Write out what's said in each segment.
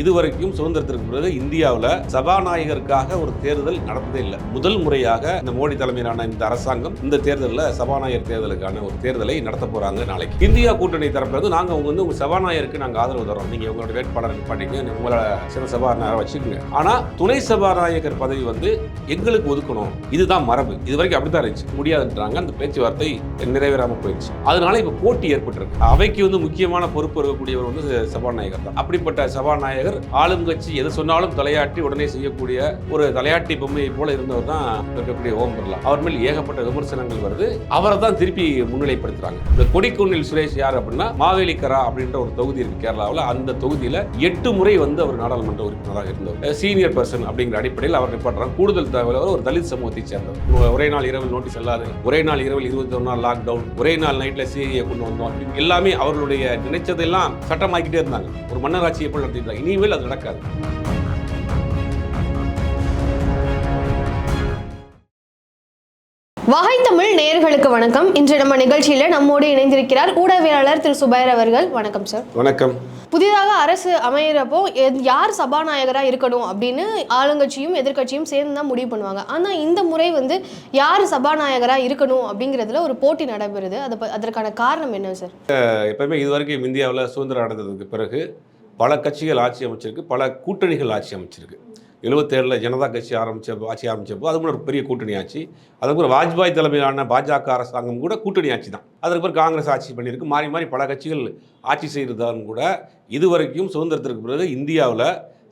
இதுவரைக்கும் சுதந்திரத்திற்கு பிறகு இந்தியாவில் சபாநாயகருக்காக ஒரு தேர்தல் நடந்ததே இல்லை. முதல் முறையாக இந்த மோடி தலைமையிலான இந்த அரசாங்கம் இந்த தேர்தலில் சபாநாயகர் தேர்தலுக்கான ஒரு தேர்தலை நடத்த போறாங்க நாளைக்கு. இந்தியா கூட்டணி தரப்பிலிருந்து நாங்கள் அவங்க வந்து உங்க சபாநாயகருக்கு நாங்கள் ஆதரவு தரோம் நீங்க உங்களோட வேட்பாளர் நிப்பாட்டிங்க உங்களை சில சபாநாயகர் வச்சுக்கோங்க. ஆனா துணை சபாநாயகர் பதவி வந்து எங்களுக்கு ஒதுக்கணும். இதுதான் மரபு. இது வரைக்கும் அப்படித்தான் இருந்துச்சு. முடியாதுன்றாங்க. அந்த பேச்சுவார்த்தை நிறைவேறாம போயிடுச்சு. அதனால இப்ப போட்டி ஏற்பட்டிருக்கு. அவைக்கு வந்து முக்கியமான பொறுப்பு இருக்கக்கூடியவர் வந்து சபாநாயகர் தான். அப்படிப்பட்ட சபாநாயகர் ஆளும் கட்சி எது சொன்னாலும் தலையாட்டி உடனே செய்யக்கூடிய ஒரு தலையாட்டி பொம்மையை போல இருந்தவர் தான் இருக்கக்கூடிய ஓம் பிர்லா. அவர் மேல் ஏகப்பட்ட விமர்சனங்கள் வருது. அவரை தான் திருப்பி முன்னிலைப்படுத்துறாங்க. இந்த கொடிக்குன்னில் சுரேஷ் யார் அப்படின்னா மாவேலிக்கரா அப்படின்ற ஒரு தொகுதி இருக்கு கேரளாவில். அந்த தொகுதியில் எட்டு முறை வந்து அவர் நாடாளுமன்ற உறுப்பினராக இருந்தவர். சீனியர் பர்சன் அப்படிங்கிற அடிப்படையில் அவர் நிப்பாட்டுறாங்க கூடுதல் தகவல் ஒரு தலித் சமூகத்தை சேர்ந்தவர். ஒரே நாள் இரவு நோட்டீஸ் அல்லாது ஒரே நாள் இரவில் இருபத்தி ஒரு நாள் லாக்டவுன் ஒரே நாள் நைட்ல சிஐஏ கொண்டு வந்தோம் எல்லாமே அவர்களுடைய நினைச்சதெல்லாம் சட்டமாக்கிட்டே இருந்தாங்க. ஒரு மன்னராட்சி எப்படி நடத்திட்டு இனி இனிமேல் அது நடக்காது. வகை தமிழ் நேயர்களுக்கு வணக்கம். இன்று நம்ம நிகழ்ச்சியில நம்மோடு இணைந்திருக்கிறார் ஊடகவியலாளர் திரு சுபைர் அவர்கள். வணக்கம் சார் வணக்கம். புதிதாக அரசு அமையிறப்போ யார் சபாநாயகரா இருக்கணும் அப்படின்னு ஆளுங்கட்சியும் எதிர்க்கட்சியும் சேர்ந்து தான் முடிவு பண்ணுவாங்க. ஆனா இந்த முறை வந்து யார் சபாநாயகரா இருக்கணும் அப்படிங்கிறதுல ஒரு போட்டி நடைபெறுது. அது அதற்கான காரணம் என்ன சார் எப்பவுமே இதுவரைக்கும் இந்தியாவில் சுதந்திரம் அடைந்ததுக்கு பிறகு பல கட்சிகள் ஆட்சி அமைச்சிருக்கு பல கூட்டணிகள் ஆட்சி அமைச்சிருக்கு. எழுபத்தேழில் ஜனதா கட்சி ஆரம்பித்த ஆட்சி ஆரம்பித்தப்போ அது கூட ஒரு பெரிய கூட்டணி ஆட்சி அதுக்கப்புறம் வாஜ்பாய் தலைமையிலான பாஜக அரசாங்கம் கூட கூட்டணி ஆட்சி தான். அதுக்கப்புறம் காங்கிரஸ் ஆட்சி பண்ணியிருக்கு. மாறி மாறி பல கட்சிகள் ஆட்சி செய்கிறதாலும் கூட இதுவரைக்கும் சுதந்திரத்திற்கு பிறகு இந்தியாவில்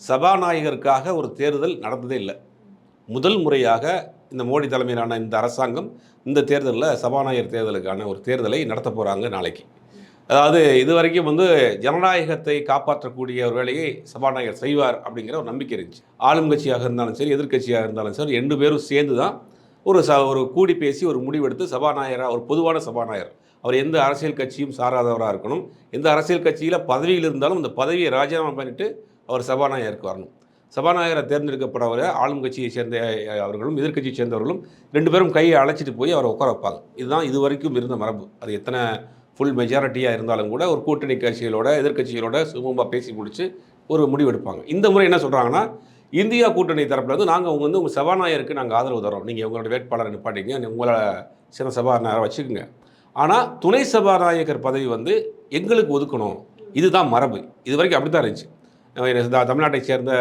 சபாநாயகருக்காக ஒரு தேர்தல் நடந்ததே இல்லை. முதல் முறையாக இந்த மோடி தலைமையிலான இந்த அரசாங்கம் இந்த தேர்தலில் சபாநாயகர் தேர்தலுக்கான ஒரு தேர்தலை நடத்த போகிறாங்க நாளைக்கு. அதாவது இது வரைக்கும் வந்து ஜனநாயகத்தை காப்பாற்றக்கூடிய ஒரு வேலையை சபாநாயகர் செய்வார் அப்படிங்கிற ஒரு நம்பிக்கை இருந்துச்சு. ஆளும் கட்சியாக இருந்தாலும் சரி எதிர்க்கட்சியாக இருந்தாலும் சரி ரெண்டு பேரும் சேர்ந்து தான் ஒரு ச ஒரு கூடி பேசி ஒரு முடிவெடுத்து சபாநாயகராக ஒரு பொதுவான சபாநாயகர். அவர் எந்த அரசியல் கட்சியும் சாராதவராக இருக்கணும். எந்த அரசியல் கட்சியில் பதவியில் இருந்தாலும் அந்த பதவியை ராஜினாமா பண்ணிட்டு அவர் சபாநாயகருக்கு வரணும். சபாநாயகரை தேர்ந்தெடுக்கப்படவர் ஆளும் கட்சியை சேர்ந்த அவர்களும் எதிர்க்கட்சியை சேர்ந்தவர்களும் ரெண்டு பேரும் கையை அழைச்சிட்டு போய் அவரை உட்கார வைப்பாங்க. இதுதான் இது வரைக்கும் இருந்த மரபு. அது எத்தனை ஃபுல் மெஜாரிட்டியாக இருந்தாலும் கூட ஒரு கூட்டணி கட்சிகளோட எதிர்கட்சிகளோட சுமூகமாக பேசி முடித்து ஒரு முடிவெடுப்பாங்க இந்த முறை என்ன சொல்கிறாங்கன்னா இந்தியா கூட்டணி தரப்பில் இருந்து நாங்கள் அவங்க வந்து உங்கள் சபாநாயகருக்கு நாங்கள் ஆதரவு தரோம் நீங்கள் உங்களோட வேட்பாளரை நிப்பாட்டிங்க. உங்களை சின்ன சபாநாயகரை வச்சுக்கோங்க. ஆனால் துணை சபாநாயகர் பதவி வந்து எங்களுக்கு ஒதுக்கணும். இதுதான் மரபு. இது வரைக்கும் அப்படி தான் இருந்துச்சு த- தமிழ்நாட்டை சேர்ந்த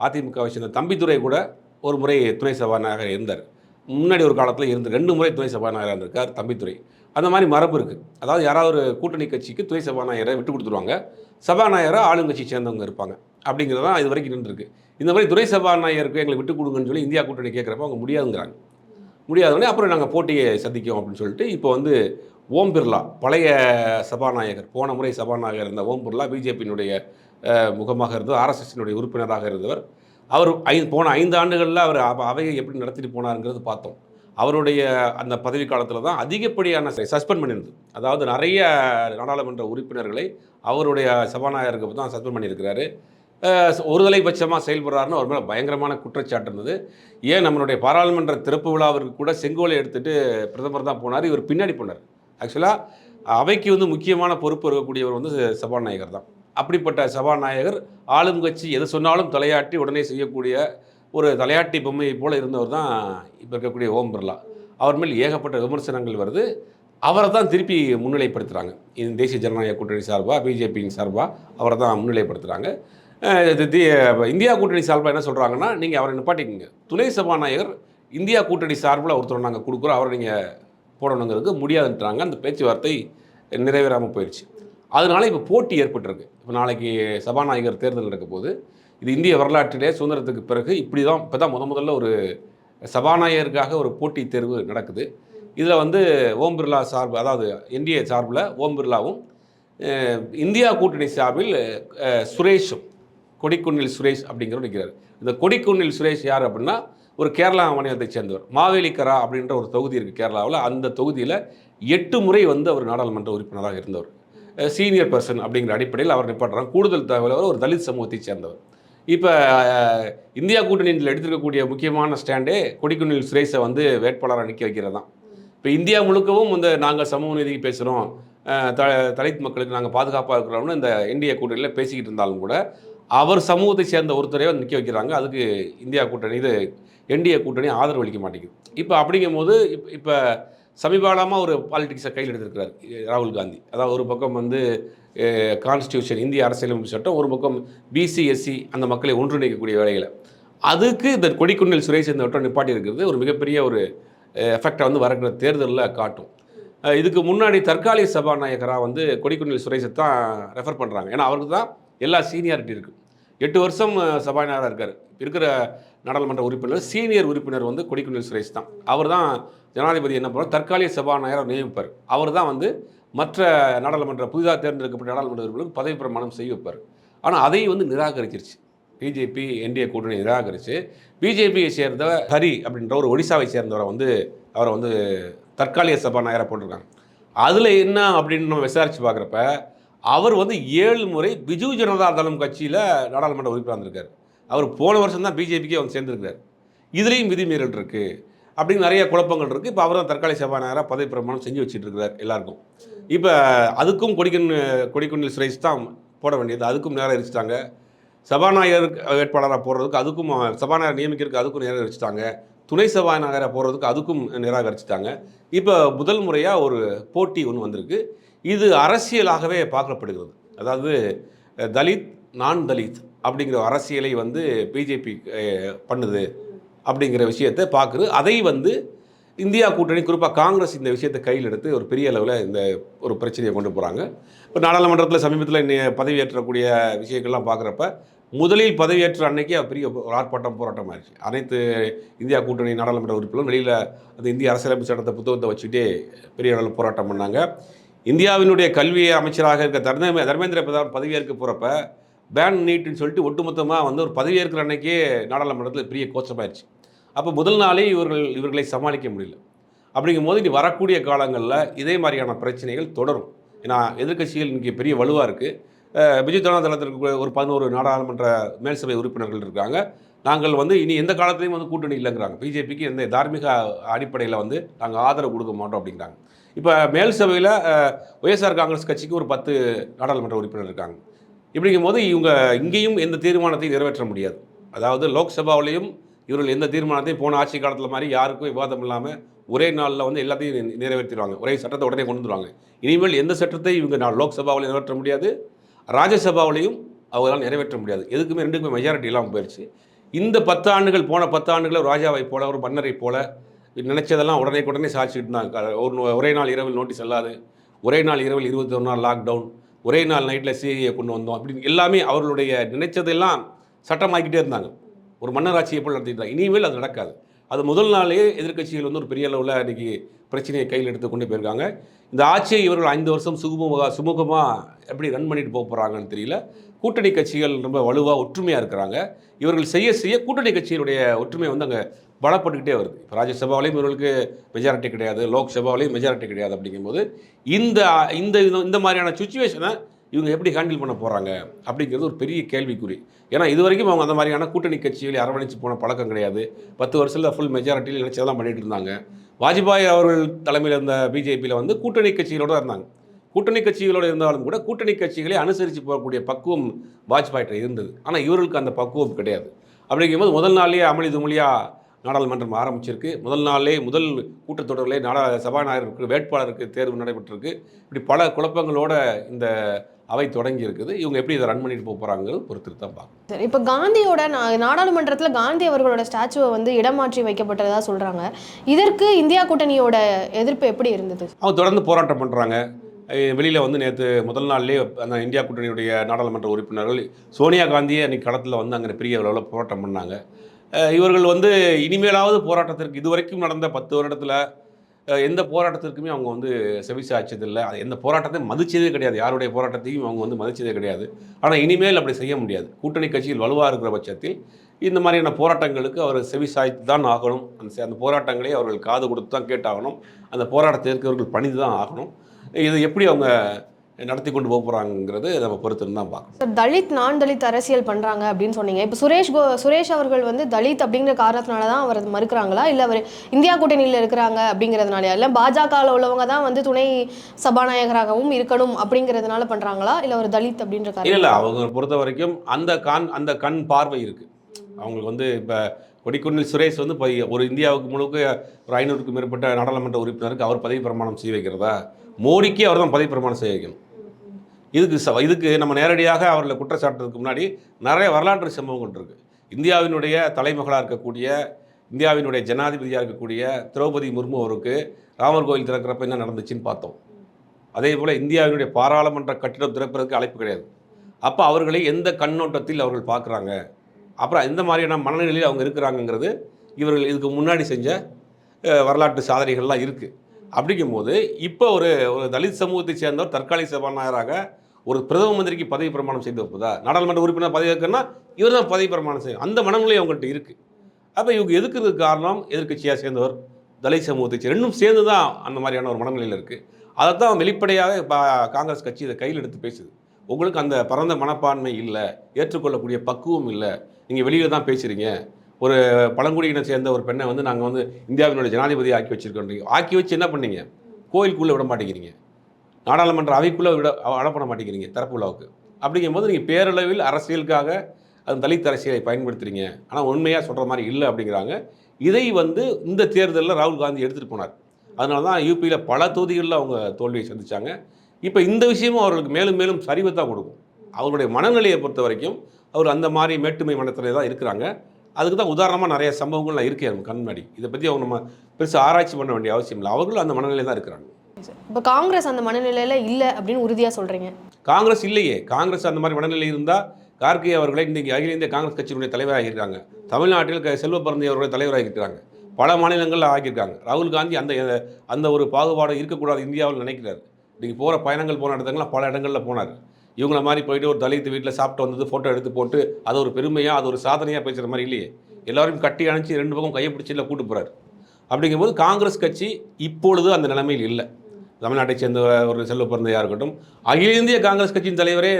அதிமுகவை சேர்ந்த தம்பித்துறை கூட ஒரு முறை துணை சபாநாயகர் இருந்தார். முன்னாடி ஒரு காலத்தில் இருந்து ரெண்டு முறை துணை சபாநாயகராக இருந்திருக்கார் தம்பித்துறை அந்த மாதிரி மரபு இருக்குது அதாவது யாராவது ஒரு கூட்டணி கட்சிக்கு துணை சபாநாயகரை விட்டு கொடுத்துருவாங்க. சபாநாயகராக ஆளுங்கட்சி சேர்ந்தவங்க இருப்பாங்க. அப்படிங்கிறது தான் இது வரைக்கும் நின்றுருக்கு. இந்த மாதிரி துணை சபாநாயகருக்கு எங்களை விட்டு கொடுங்கன்னு சொல்லி இந்தியா கூட்டணி கேட்குறப்ப அவங்க முடியாதுங்கிறாங்க. முடியாதவொடனே அப்புறம் நாங்கள் போட்டியை சந்திக்கோம் அப்படின்னு சொல்லிட்டு இப்போ வந்து ஓம் பிர்லா பழைய சபாநாயகர் போன முறை சபாநாயகர் இருந்த ஓம் பிர்லா பிஜேபியினுடைய முகமாக இருந்தவர் ஆர்எஸ்எஸ்னுடைய உறுப்பினராக இருந்தவர். அவர் ஐ போன ஐந்து ஆண்டுகளில் அவர் அவ- அவையை எப்படி நடத்திட்டு போனாருங்கிறது பார்த்தோம். அவருடைய அந்த பதவி காலத்தில் தான் அதிகப்படியான சஸ்பெண்ட் பண்ணியிருந்தது. அதாவது நிறைய நாடாளுமன்ற உறுப்பினர்களை அவருடைய சபாநாயகருக்கு தான் சஸ்பெண்ட் பண்ணியிருக்கிறாரு. ஒருதலை பட்சமாக செயல்படுறாருன்னு அவர் மேலே பயங்கரமான குற்றச்சாட்டு இருந்தது. ஏன் நம்மளுடைய பாராளுமன்ற திறப்பு விழாவிற்கு கூட செங்கோலை எடுத்துட்டு பிரதமர் தான் போனார் இவர் பின்னாடி போனார். ஆக்சுவலாக அவைக்கு வந்து முக்கியமான பொறுப்பு இருக்கக்கூடியவர் வந்து சபாநாயகர் தான். அப்படிப்பட்ட சபாநாயகர் ஆளும் கட்சி எது சொன்னாலும் தலையாட்டி உடனே செய்யக்கூடிய ஒரு தலையாட்டி பொம்மையை போல் இருந்தவர் தான் இப்போ இருக்கக்கூடிய ஓம் பிர்லா. அவர் மேல் ஏகப்பட்ட விமர்சனங்கள் வருது. அவரை தான் திருப்பி முன்னிலைப்படுத்துகிறாங்க இந்த தேசிய ஜனநாயக கூட்டணி சார்பாக பிஜேபியின் சார்பாக அவரை தான் முன்னிலைப்படுத்துகிறாங்க இது தி- இந்தியா கூட்டணி சார்பாக என்ன சொல்கிறாங்கன்னா நீங்கள் அவரை நிப்பாட்டிக்கங்க. துணை சபாநாயகர் இந்தியா கூட்டணி சார்பில் ஒருத்தர் நாங்கள் கொடுக்குறோம். அவரை நீங்கள் போடணுங்கிறது முடியாதுன்றாங்க. அந்த பேச்சுவார்த்தை நிறைவேறாமல் போயிடுச்சு அதனால இப்போ போட்டி ஏற்பட்டிருக்கு. இப்போ நாளைக்கு சபாநாயகர் தேர்தல் நடக்க போது இது இந்திய வரலாற்றிலே சுதந்திரத்துக்கு பிறகு இப்படி தான் இப்போ தான் முத முதல்ல ஒரு சபாநாயகருக்காக ஒரு போட்டித் தேர்வு நடக்குது. இதில் வந்து ஓம் பிர்லா சார்பு அதாவது என்டிஏ சார்பில் ஓம் பிர்லாவும் இந்தியா கூட்டணி சார்பில் சுரேஷும் கொடிக்குன்னில் சுரேஷ் அப்படிங்கிறவர் நிற்கிறார் இந்த கொடிக்குன்னில் சுரேஷ் யார் அப்படின்னா ஒரு கேரளா மாநிலத்தை சேர்ந்தவர். மாவேலிக்கரா அப்படின்ற ஒரு தொகுதி இருக்குது கேரளாவில். அந்த தொகுதியில் எட்டு முறை வந்து அவர் நாடாளுமன்ற உறுப்பினராக இருந்தவர். சீனியர் பர்சன் அப்படிங்கிற அடிப்படையில் அவர் நிப்பாட்டுறாங்க கூடுதல் தகவல் ஒரு தலித் சமூகத்தை சேர்ந்தவர். இப்போ இந்தியா கூட்டணியில் எடுத்திருக்கக்கூடிய முக்கியமான ஸ்டாண்டே கொடிக்குன்னில் சுரேஷை வந்து வேட்பாளராக நிற்க வைக்கிறது தான். இப்போ இந்தியா முழுக்கவும் இந்த நாங்கள் சமூக நீதிக்கு பேசுகிறோம் த தலித் மக்களுக்கு நாங்கள் பாதுகாப்பாக இருக்கிறோம்னு இந்த இந்திய கூட்டணியில் பேசிக்கிட்டு இருந்தாலும் கூட அவர் சமூகத்தை சேர்ந்த ஒருத்தரையே வந்து நிற்க வைக்கிறாங்க. அதுக்கு இந்தியா கூட்டணி இது என்டிஏ கூட்டணி ஆதரவு அளிக்க மாட்டேங்குது. இப்போ அப்படிங்கும்போது இப்போ சமீபகாலமாக ஒரு பாலிடிக்ஸை கையில் எடுத்திருக்கிறார் ராகுல் காந்தி. அதாவது ஒரு பக்கம் வந்து கான்ஸ்டியூஷன் இந்திய அரசியலமைப்பு சட்டம் ஒரு பக்கம் பிசி எஸ்சி e, அந்த மக்களை ஒன்றிணைக்கக்கூடிய வேலைகளை. அதுக்கு இந்த கொடிக்குன்னில் சுரேஷ் இந்த வட்டம் நிப்பாட்டி இருக்கிறது ஒரு மிகப்பெரிய ஒரு எஃபெக்டை வந்து வரக்கிற தேர்தலில் காட்டும். இதுக்கு முன்னாடி தற்காலிக சபாநாயகராக வந்து கொடிக்குன்னில் சுரேஷை தான் ரெஃபர் பண்ணுறாங்க ஏன்னா அவருக்கு தான் எல்லா சீனியாரிட்டி இருக்குது எட்டு வருஷம் சபாநாயகராக இருக்கார். இருக்கிற நாடாளுமன்ற உறுப்பினர் சீனியர் உறுப்பினர் வந்து கொடிக்குன்னில் சுரேஷ் தான். அவர் தான் ஜனாதிபதி என்ன பண்ணுவார்? தற்காலிக சபாநாயகர் நியமிப்பார். அவர் தான் வந்து மற்ற நாடாளுமன்ற புதிதாக தேர்ந்தெடுக்கப்பட்ட நாடாளுமன்ற உறுப்பினருக்கு பதவி பிரமாணம் செய்ய வைப்பார். ஆனால் அதையும் வந்து நிராகரிச்சிருச்சு. பிஜேபி என்டிஏ கூட்டணி நிராகரித்து பிஜேபியை சேர்ந்த ஹரி அப்படின்ற ஒரு ஒடிசாவை சேர்ந்தவரை வந்து அவரை வந்து தற்காலிக சபாநாயகராக போட்டிருக்காங்க. அதில் என்ன அப்படின்னு நம்ம விசாரித்து பார்க்குறப்ப அவர் வந்து ஏழு முறை பிஜு ஜனதா தளம் கட்சியில் நாடாளுமன்ற உறுப்பினர் வந்திருக்காரு அவர் போன வருஷம் தான் பிஜேபிக்கே வந்து சேர்ந்துருக்காரு இதுலேயும் விதிமீறல் இருக்குது அப்படின்னு நிறைய குழப்பங்கள் இருக்குது இப்போ அவர் தான் தற்காலிக சபாநாயகராக பதவி பிரமாணம் செஞ்சு வச்சுட்டு இருக்கிறார் எல்லாருக்கும். இப்போ அதுக்கும் கொடிக்கண் கொடிக்குன்னில் சுரேஷ் தான் போட வேண்டியது. அதுக்கும் நேரம் எரிச்சிட்டாங்க சபாநாயகர் வேட்பாளராக போடுறதுக்கு அதுக்கும் சபாநாயகர் நியமிக்கிறதுக்கு அதுக்கும் நிராகரிச்சிட்டாங்க துணை சபாநாயகராக போடுறதுக்கு அதுக்கும் நிராகரிச்சிட்டாங்க இப்போ முதல் முறையாக ஒரு போட்டி ஒன்று வந்திருக்கு. இது அரசியலாகவே பார்க்கப்படுகிறது. அதாவது தலித் நான் தலித். அப்படிங்கிற அரசியலை வந்து பிஜேபி பண்ணுது அப்படிங்கிற விஷயத்தை பார்க்குது. அதை வந்து இந்தியா கூட்டணி குறிப்பாக காங்கிரஸ் இந்த விஷயத்தை கையில் எடுத்து ஒரு பெரிய அளவில் இந்த ஒரு பிரச்சனையை கொண்டு போகிறாங்க இப்போ நாடாளுமன்றத்தில் சமீபத்தில் இன்னை பதவியேற்றக்கூடிய விஷயங்கள்லாம் பார்க்குறப்ப முதலில் பதவியேற்ற அன்னைக்கு பெரிய ஒரு ஆர்ப்பாட்டம் போராட்டம் ஆயிடுச்சு. அனைத்து இந்தியா கூட்டணி நாடாளுமன்ற உறுப்பினரும் வெளியில் அந்த இந்திய அரசியலமைப்பு சட்டத்தை புத்தகத்தை வச்சுக்கிட்டே பெரிய அளவில் போராட்டம் பண்ணாங்க. இந்தியாவினுடைய கல்வி அமைச்சராக இருக்க தர்ம தர்மேந்திர பிரதான் பதவியேற்க போகிறப்ப பேன் நீட்டுன்னு சொல்லிட்டு ஒட்டுமொத்தமாக வந்து ஒரு பதவியேற்கிற அன்னைக்கே நாடாளுமன்றத்தில் பெரிய கோச்சமாயிருச்சு அப்போ முதல் நாளே இவர்கள் இவர்களை சமாளிக்க முடியல. அப்படிங்கும்போது இனி வரக்கூடிய காலங்களில் இதே மாதிரியான பிரச்சனைகள் தொடரும். ஏன்னா எதிர்கட்சிகள் இன்றைக்கி பெரிய வலுவாக இருக்குது பிஜு ஜனதா தளத்திற்கு ஒரு பதினோரு நாடாளுமன்ற மேல் சபை உறுப்பினர்கள் இருக்காங்க. நாங்கள் வந்து இனி எந்த காலத்துலேயும் வந்து கூட்டணி இல்லைங்கிறாங்க. பிஜேபிக்கு எந்த தார்மீக அடிப்படையில் வந்து நாங்கள் ஆதரவு கொடுக்க மாட்டோம் அப்படிங்கிறாங்க. இப்போ மேல் சபையில் ஒய்எஸ்ஆர் காங்கிரஸ் கட்சிக்கு ஒரு பத்து நாடாளுமன்ற உறுப்பினர் இருக்காங்க. இப்படிங்கும்போது இவங்க இங்கேயும் எந்த தீர்மானத்தையும் நிறைவேற்ற முடியாது. அதாவது லோக்சபாவிலையும் இவர்கள் எந்த தீர்மானத்தையும் போன ஆட்சி காலத்தில் மாதிரி யாருக்கும் விவாதம் இல்லாமல் ஒரே நாளில் வந்து எல்லாத்தையும் நிறைவேற்றிடுவாங்க. ஒரே சட்டத்தை உடனே கொண்டு வந்துருவாங்க. இனிமேல் எந்த சட்டத்தை இவங்க நான் லோக்சபாவில் நிறைவேற்ற முடியாது ராஜ்யசபாவிலையும் அவங்களால் நிறைவேற்ற முடியாது. எதுக்குமே ரெண்டுக்குமே மெஜாரிட்டி இல்லாமல் போயிடுச்சு இந்த பத்து ஆண்டுகள் போன பத்து ஆண்டுகளில் ராஜாவை போல ஒரு மன்னரை போல நினைச்சதெல்லாம் உடனே உடனே சாதிச்சுட்டு இருந்தாங்க. ஒரு ஒரே நாள் இரவில் நோட்டீஸ் அல்லாது ஒரே நாள் இரவில் இருபத்தி ஒரு நாள் லாக்டவுன் ஒரே நாள் நைட்டில் சிஐயை கொண்டு வந்தோம் அப்படின்னு எல்லாமே அவர்களுடைய நினைச்சதெல்லாம் சட்டமாக்கிட்டே இருந்தாங்க. ஒரு மன்னராட்சி போல் நடத்திட்டு இனிமேல் அது நடக்காது. அது முதல் நாளே எதிர்க்கட்சிகள் வந்து ஒரு பெரிய அளவில் இன்னைக்கு பிரச்சனையை கையில் எடுத்து கொண்டு போயிருக்காங்க. இந்த ஆட்சியை இவர்கள் ஐந்து வருஷம் சுகமாக சுமூகமாக எப்படி ரன் பண்ணிட்டு போக போகிறாங்கன்னு தெரியல. கூட்டணி கட்சிகள் ரொம்ப வலுவாக ஒற்றுமையாக இருக்கிறாங்க. இவர்கள் செய்ய செய்ய கூட்டணி கட்சிகளுடைய ஒற்றுமை வந்து அங்கே பலப்பட்டுக்கிட்டே வருது. இப்போ ராஜ்யசபாவிலையும் இவர்களுக்கு மெஜாரிட்டி கிடையாது லோக்சபாவிலையும் மெஜாரிட்டி கிடையாது அப்படிங்கும்போது இந்த இந்த இந்த மாதிரியான சுச்சுவேஷனை இவங்க எப்படி ஹேண்டில் பண்ண போகிறாங்க அப்படிங்கிறது ஒரு பெரிய கேள்விக்குறி. ஏன்னா இது வரைக்கும் அவங்க அந்த மாதிரியான கூட்டணி கட்சிகளை அரவணைச்சு போன பழக்கம் கிடையாது. பத்து வருஷத்தில் ஃபுல் மெஜாரிட்டியில் நினச்சதெல்லாம் பண்ணிட்டு இருந்தாங்க. வாஜ்பாய் அவர்கள் தலைமையில் இருந்த பிஜேபியில் வந்து கூட்டணி கட்சிகளோடு இருந்தாங்க. கூட்டணி கட்சிகளோடு இருந்தாலும் கூட கூட்டணி கட்சிகளை அனுசரித்து போகக்கூடிய பக்குவம் வாஜ்பாய்கிட்ட இருந்தது. ஆனால் இவர்களுக்கு அந்த பக்குவம் கிடையாது. அப்படிங்கும்போது முதல் நாளே அமளி துமளியாக நாடாளுமன்றம் ஆரம்பிச்சிருக்கு. முதல் நாளே முதல் கூட்டத்தொடரிலே நாடா சபாநாயகருக்கு வேட்பாளருக்கு தேர்வு நடைபெற்றிருக்கு. இப்படி பல குழப்பங்களோட இந்த அவை தொடங்கி இருக்குது இவங்க எப்படி இதை ரன் பண்ணிட்டு போக போகிறாங்கிறது பொறுத்து தான் பார்க்கணும் சரி இப்போ காந்தியோட நா- நாடாளுமன்றத்துல காந்தி அவர்களோட ஸ்டாச்சுவை வந்து இடமாற்றி வைக்கப்பட்டதா சொல்றாங்க. இதற்கு இந்தியா கூட்டணியோட எதிர்ப்பு எப்படி இருந்தது? அவங்க தொடர்ந்து போராட்டம் பண்ணுறாங்க வெளியில் வந்து நேற்று முதல் நாள்லேயே அந்த இந்தியா கூட்டணியுடைய நாடாளுமன்ற உறுப்பினர்கள் சோனியா காந்தியே அன்றைக்கி களத்தில் வந்து அங்கே பெரிய அளவில் போராட்டம் பண்ணாங்க. இவர்கள் வந்து இனிமேலாவது போராட்டத்திற்கு இதுவரைக்கும் நடந்த பத்து வருடத்தில் எந்த போராட்டத்திற்குமே அவங்க வந்து செவிசாய்ச்சதில்லை. அது எந்த போராட்டத்தையும் மதிச்சதே கிடையாது. யாருடைய போராட்டத்தையும் அவங்க வந்து மதிச்சதே கிடையாது. ஆனால் இனிமேல் அப்படி செய்ய முடியாது. கூட்டணி கட்சியில் வலுவாக இருக்கிற பட்சத்தில் இந்த மாதிரியான போராட்டங்களுக்கு அவர் செவிசாய்த்து தான் ஆகணும். அந்த அந்த போராட்டங்களை அவர்கள் காது கொடுத்து தான் கேட்டாகணும். அந்த போராட்டத்தை அவர்கள் பணிந்து தான் ஆகணும். இது எப்படி அவங்க நடத்தி கொண்டு போக போகிறாங்கிறது நம்ம பொறுத்துன்னு தான் பார்க்கணும். சார் தலித் நான் தலித் அரசியல் பண்றாங்க அப்படின்னு சொன்னீங்க. இப்போ சுரேஷ் கோ சுரேஷ் அவர்கள் வந்து தலித் அப்படிங்கிற காரணத்தினால தான் அவர் மறுக்கிறாங்களா? இல்லை அவர் இந்தியா கூட்டணியில் இருக்கிறாங்க அப்படிங்கிறதுனாலயா? இல்லை பாஜகவில் உள்ளவங்க தான் வந்து துணை சபாநாயகராகவும் இருக்கணும் அப்படிங்கிறதுனால பண்றாங்களா? இல்லை ஒரு தலித் அப்படின்ற காரணம்? இல்லை அவங்க பொறுத்த வரைக்கும் அந்த கண் அந்த கண் பார்வை இருக்குது அவங்களுக்கு வந்து இப்போ கொடிக்குன்னில் சுரேஷ் வந்து ஒரு இந்தியாவுக்கு முழுக்க ஒரு ஐநூறுக்கும் மேற்பட்ட நாடாளுமன்ற உறுப்பினருக்கு அவர் பதவி பிரமாணம் செய்ய வைக்கிறதா? மோடிக்கே அவர் தான் பதவி பிரமாணம் செய்ய வைக்கணும். இதுக்கு ச இதுக்கு நம்ம நேரடியாக அவர்களை குற்றச்சாட்டுறதுக்கு முன்னாடி நிறைய வரலாற்று சம்பவங்கள் இருக்குது இந்தியாவினுடைய தலைமகளாக இருக்கக்கூடிய இந்தியாவினுடைய ஜனாதிபதியாக இருக்கக்கூடிய திரௌபதி முர்மு அவருக்கு ராமர் கோயில் திறக்கிறப்ப என்ன நடந்துச்சுன்னு பார்த்தோம். அதே போல் இந்தியாவினுடைய பாராளுமன்ற கட்டிடம் திறப்பதற்கு அழைப்பு கிடையாது. அப்போ அவர்களை எந்த கண்ணோட்டத்தில் அவர்கள் பார்க்குறாங்க? அப்புறம் எந்த மாதிரியான மனநிலையில் அவங்க இருக்கிறாங்கங்கிறது இவர்கள் இதுக்கு முன்னாடி செஞ்ச வரலாற்று சாதனைகள்லாம் இருக்குது அப்படிங்கும்போது இப்போ ஒரு ஒரு தலித் சமூகத்தை சேர்ந்தவர் தற்காலிக சபாநாயகராக ஒரு பிரதம மந்திரிக்கு பதவி பிரமாணம் செய்து வைப்பதா? நாடாளுமன்ற உறுப்பினர் பதவி வைக்கணும்னா இவர் தான் பதவி பிரமாணம் செய்யும் அந்த மனநிலை அவங்கள்ட்ட இருக்குது அப்போ இவங்க எதுக்குறதுக்கு காரணம்? எதிர்க்கட்சியாக சேர்ந்தவர் தலித் சமூகத்தை சேர்ந்த ரெண்டும் சேர்ந்து தான் அந்த மாதிரியான ஒரு மனநிலையில் இருக்குது அதை தான் வெளிப்படையாக பா- காங்கிரஸ் கட்சி இதை கையில் எடுத்து பேசுது. உங்களுக்கு அந்த பரந்த மனப்பான்மை இல்லை ஏற்றுக்கொள்ளக்கூடிய பக்குவம் இல்லை. நீங்கள் வெளியில் தான் பேசுகிறீங்க ஒரு பழங்குடியினை சேர்ந்த ஒரு பெண்ணை வந்து நாங்கள் வந்து இந்தியாவினுடைய ஜனாதிபதி ஆக்கி வச்சிருக்கோன்றீங்க. ஆக்கி வச்சு என்ன பண்ணீங்க? கோயிலுக்குள்ளே விட மாட்டேங்கிறீங்க. நாடாளுமன்ற அவைக்குள்ளே விட அடப்பட மாட்டேங்கிறீங்க தரப்பு விழாவுக்கு அப்படிங்கும்போது நீங்கள் பேரளவில் அரசியலுக்காக அது தலித் அரசியலை பயன்படுத்துறீங்க. ஆனால் உண்மையாக சொல்கிற மாதிரி இல்லை அப்படிங்கிறாங்க. இதை வந்து இந்த தேர்தலில் ராகுல் காந்தி எடுத்துகிட்டு போனார். அதனால தான் யூபியில் பல தொகுதிகளில் அவங்க தோல்வியை சந்தித்தாங்க இப்போ இந்த விஷயமும் அவர்களுக்கு மேலும் மேலும் சரிவத்தான் தான் கொடுக்கும். அவருடைய மனநிலையை பொறுத்த வரைக்கும் அவர் அந்த மாதிரி மேட்டுமை மனத்திலே தான் இருக்கிறாங்க. அதுக்கு தான் உதாரணமாக நிறைய சம்பவங்கள்லாம் இருக்கே கண்மாடி கண் முன்னாடி. இதை பற்றி அவங்க நம்ம பெருசாக ஆராய்ச்சி பண்ண வேண்டிய அவசியம் இல்லை. அவர்களும் அந்த மனநிலையில் தான் இருக்கிறாங்க. இப்போ காங்கிரஸ் அந்த மனநிலையில் இல்லை அப்படின்னு உறுதியாக சொல்கிறீங்க காங்கிரஸ் இல்லையே. காங்கிரஸ் அந்த மாதிரி மனநிலை இருந்தால் கார்கே அவர்களை இன்றைக்கி அகில இந்திய காங்கிரஸ் கட்சியினுடைய தலைவராக இருக்காங்க தமிழ்நாட்டில் க- செல்வ பிறந்தி அவர்கள் தலைவராக இருக்கிறாங்க பல மாநிலங்களில் ஆகியிருக்காங்க ராகுல் காந்தி அந்த அந்த ஒரு பாகுபாடு இருக்கக்கூடாது இந்தியாவில் நினைக்கிறார். இன்றைக்கி போகிற பயணங்கள் போன இடத்துங்களாம் பல இடங்களில் போனார். இவங்கள மாதிரி போயிட்டு ஒரு தலித்து வீட்டில் சாப்பிட்டு வந்தது ஃபோட்டோ எடுத்து போட்டு அது ஒரு பெருமையாக அது ஒரு சாதனையாக பேசுகிற மாதிரி இல்லையே. எல்லாரையும் கட்டி அணைச்சி ரெண்டு பக்கம் கையை பிடிச்சில கூட்டு போகிறார் அப்படிங்கும்போது காங்கிரஸ் கட்சி இப்பொழுது அந்த நிலைமையில் இல்லை. தமிழ்நாட்டை சேர்ந்த ஒரு செல்வ பிறந்தையாக இருக்கட்டும் அகில இந்திய காங்கிரஸ் கட்சியின் தலைவரே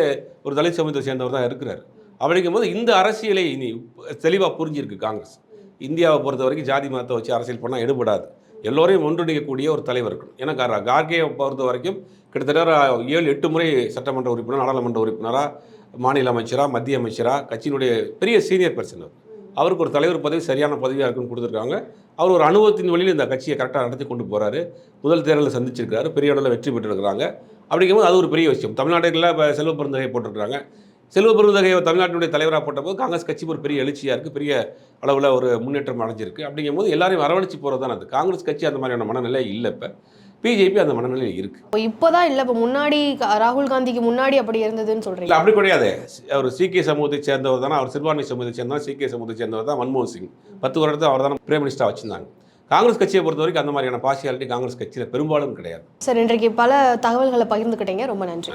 ஒரு தலித் சமூகத்தை சேர்ந்தவர் தான் இருக்கிறார். அப்படிங்கும்போது இந்த அரசியலை இனி தெளிவாக புரிஞ்சிருக்கு காங்கிரஸ். இந்தியாவை பொறுத்த வரைக்கும் ஜாதி மதத்தை வச்சு அரசியல் பண்ணால் எடுபடாது. எல்லோரையும் ஒன்றிணைக்கக்கூடிய ஒரு தலைவர் இருக்கணும். ஏன்னா கார்கேயை பொறுத்த வரைக்கும் கிட்டத்தட்ட ஏழு எட்டு முறை சட்டமன்ற உறுப்பினர் நாடாளுமன்ற உறுப்பினராக மாநில அமைச்சராக மத்திய அமைச்சராக கட்சியினுடைய பெரிய சீனியர் பர்சன் அவர். அவருக்கு ஒரு தலைவர் பதவி சரியான பதவியாக இருக்குன்னு கொடுத்துருக்காங்க. அவர் ஒரு அனுபவத்தின் வழியில் இந்த கட்சியை கரெக்டாக நடத்தி கொண்டு போகிறாரு முதல் தேர்தலில் சந்திச்சிருக்காரு பெரிய அளவில் வெற்றி பெற்றிருக்கிறாங்க. அப்படிங்கும்போது அது ஒரு பெரிய விஷயம். தமிழ்நாட்டில் இப்போ செல்வ பெருந்தகையை போட்டிருக்காங்க செல்வ பெருந்தகையை தமிழ்நாட்டினுடைய தலைவராக போட்டபோது காங்கிரஸ் கட்சி ஒரு பெரிய எழுச்சியாக இருக்குது பெரிய அளவில் ஒரு முன்னேற்றம் அடைஞ்சிருக்கு. அப்படிங்கும்போது எல்லாரையும் அரவணைச்சு போகிறது தான் அது. காங்கிரஸ் கட்சி அந்த மாதிரியான மனநிலை இல்லை இப்போ. பிஜேபி அந்த மனநிலையில் இருக்குது இப்போ இப்போதான் இல்லை இப்போ முன்னாடி ராகுல் காந்திக்கு முன்னாடி அப்படி இருந்ததுன்னு சொல்றீங்க. அப்படி கிடையாது. அவர் சீக்கிய சமூகத்தை சேர்ந்தவர் தானே அவர் சிறுபான்மை சமூகத்தை சேர்ந்தவர் சீக்கிய சமூகத்தை சேர்ந்தவர் தான் மன்மோகன் சிங். பத்து வருடத்தை அவர் தான் பிரைம் மினிஸ்டராக வச்சிருந்தாங்க. காங்கிரஸ் கட்சியை பொறுத்த வரைக்கும் அந்த மாதிரியான பார்சியாலிட்டி காங்கிரஸ் கட்சியில் பெரும்பாலும் கிடையாது. சார் இன்றைக்கு பல தகவல்களை பகிர்ந்துக்கிட்டீங்க. ரொம்ப நன்றி.